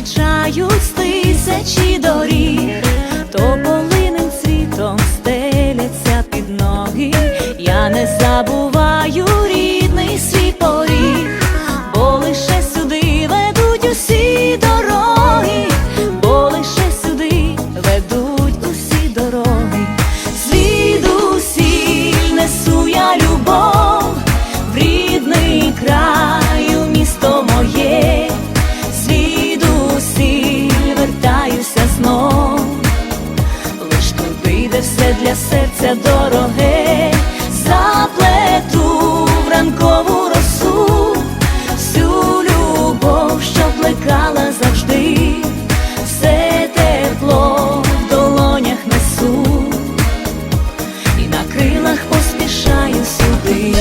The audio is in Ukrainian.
зустрічають тисячі доріг, то полиним цвітом стеляться під ноги, я не забуваю рік. вийде все для серця дороге, заплету в ранкову росу, всю любов, що плекала завжди, все тепло в долонях несу, і на крилах поспішаю сюди.